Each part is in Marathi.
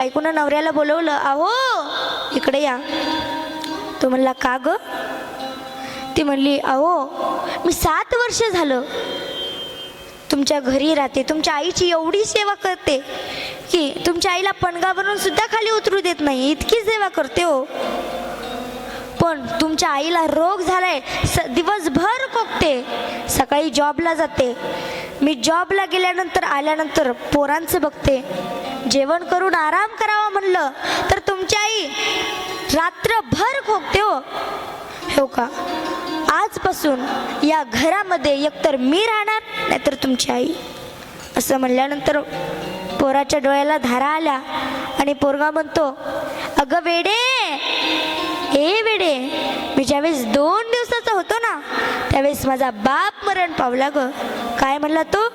ऐकून नवऱ्याला बोलवलं आहो इकडे या. तो म्हणला का ग? ती म्हणली अहो मी सात वर्ष झालं तुमच्या घरी राहते. तुमच्या आईची एवढी सेवा करते की तुमच्या आईला पणगावरून सुद्धा खाली उतरू देत नाही. इतकी सेवा करते हो. पण तुमच्या आईला रोग झालाय. स दिवसभर कोकते सकाळी जॉबला जाते. मी जॉबला गेल्यानंतर आल्यानंतर पोरांचं बघते. जेवण करून आराम करावा म्हणलं तर तुमची आई रात्रभर खोकते हो. हो का? आजपासून या घरामध्ये एकतर मी राहणार नाहीतर तुमची आई. असं म्हणल्यानंतर पोराच्या डोळ्याला धारा आल्या आणि पोरगा म्हणतो अगं वेडे ए वेडे मी ज्यावेळेस दोन दिवसाचा होतो ना त्यावेळेस माझा बाप मरण पावला ग. काय म्हणला तो?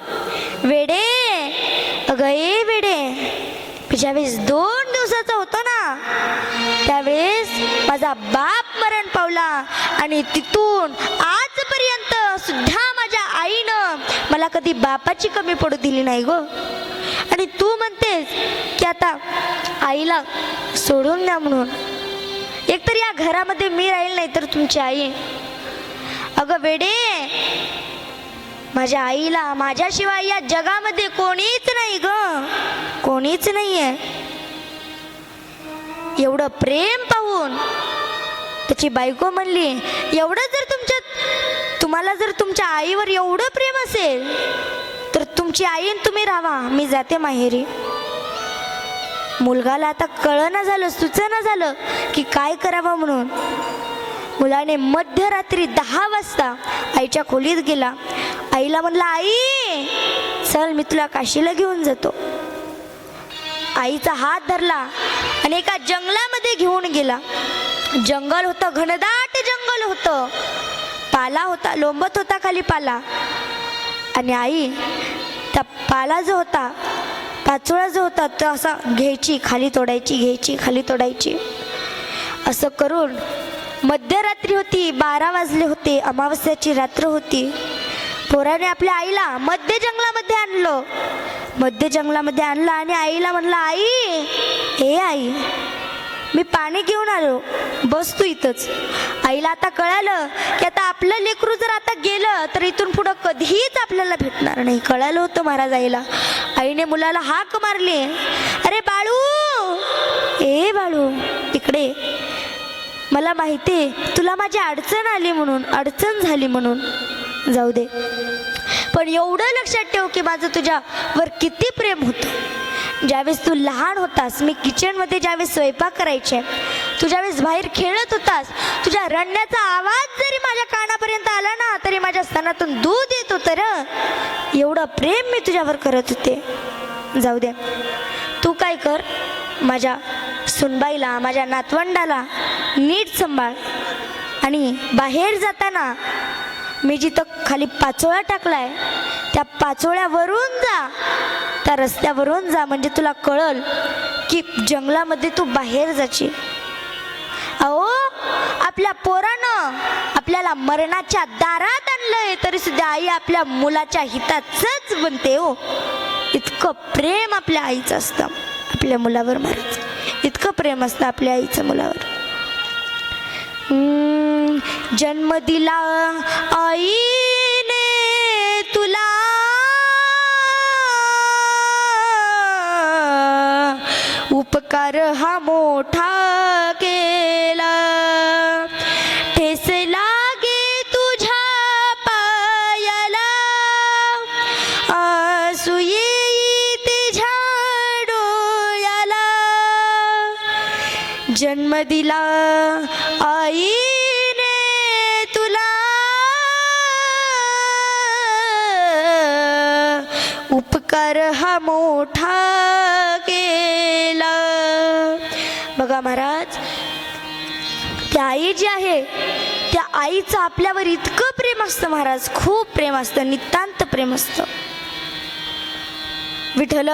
वेडे. अगं ए वेडे. ज्यावेळेस दोन दिवसाचा होतो ना. त्यावेळेस माझा बाप मरण पावला आणि तिथून आजपर्यंत सुद्धा माझ्या आईनं मला कधी बापाची कमी पडू दिली नाही ग. आणि तू म्हणतेस की आता आईला सोडून द्या म्हणून. एकतर या घरामध्ये मी राहील नाही तर तुमची आई. अगं वेडे. माझ्या आईला माझ्याशिवाय या जगामध्ये कोणीच नाही ग. कोणीच नाही आहे एवढं प्रेम पाहून त्याची बायको म्हणली एवढं जर तुमच्या तुम्हाला जर तुमच्या आईवर एवढं प्रेम असेल तर तुमची आई तुम्ही राहा मी जाते माहेरी. मुलगाला आता कळना झालं सुचना झालं की काय करावं म्हणून. मुलाने मध्यरात्री दहा वाजता आईच्या खोलीत गेला. आईला म्हणलं आई चल मी तुला काशीला घेऊन जातो. आईचा हात धरला आणि एका जंगलामध्ये घेऊन गेला. जंगल होतं घनदाट जंगल होतं. पाला होता लोंबत होता खाली पाला. आणि आई त्या पाला जो होता पाचोळा जो होता तो असा घ्यायची खाली तोडायची घ्यायची खाली तोडायची. असं करून मध्यरात्री होती बारा वाजले होते अमावस्याची रात्र होती. पोराने आपल्या आईला मध्य जंगलामध्ये आणलं. मध्य जंगलामध्ये आणलं आणि आईला म्हणलं आई हे आई मी पाणी घेऊन आलो. बस तू इथंच. आईला आता कळालं की आता आपलं लेकरू जर आता गेलं तर इथून पुढं कधीच आपल्याला भेटणार नाही. कळालं होतं महाराज आईला आईने मुलाला हाक मारली. अरे बाळू ए बाळू इकडे. मला माहिती आहे तुला माझी अडचण आली म्हणून अडचण झाली म्हणून. जाऊ दे. पण एवढं लक्षात ठेव की माझं तुझ्यावर किती प्रेम होतं. ज्यावेळेस तू लहान होतास मी किचनमध्ये ज्यावेळेस स्वयंपाक करायचे तू ज्यावेळेस बाहेर खेळत होतास तुझ्या रडण्याचा आवाज जरी माझ्या कानापर्यंत आला ना तरी माझ्या स्तनातून दूध येत होतं र. एवढं प्रेम मी तुझ्यावर करत होते. जाऊ दे. तू काय कर माझ्या सुनबाईला माझ्या नातवंडाला नीट सांभाळ. आणि बाहेर जाताना मी जिथं खाली पाचोळा टाकलाय त्या पाचोळ्यावरून जा. त्या रस्त्यावरून जा म्हणजे तुला कळल की जंगलामध्ये तू बाहेर जाची अहो आपल्या पोरानं आपल्याला मरणाच्या दारात आणलंय तरी सुद्धा आई आपल्या मुलाच्या हिताचंच बनते हो. इतकं प्रेम आपल्या आईचं असतं आपल्या मुलावर महाराज इतकं प्रेम असतं आपल्या आईचं मुलावर. जन्म दिला आईने तुला. उपकार हा मोठा केला. ठेस लागे तुझ्या पायाला. आसुई येई तुझ्या डोळ्याला. जन्म दिला आईने उपकार हा मोठा केला. बघा महाराज त्या आई जी आहे त्या आईचं आपल्यावर इतकं प्रेम असतं महाराज खूप प्रेम असतं नितांत प्रेम असतं. विठ्ठल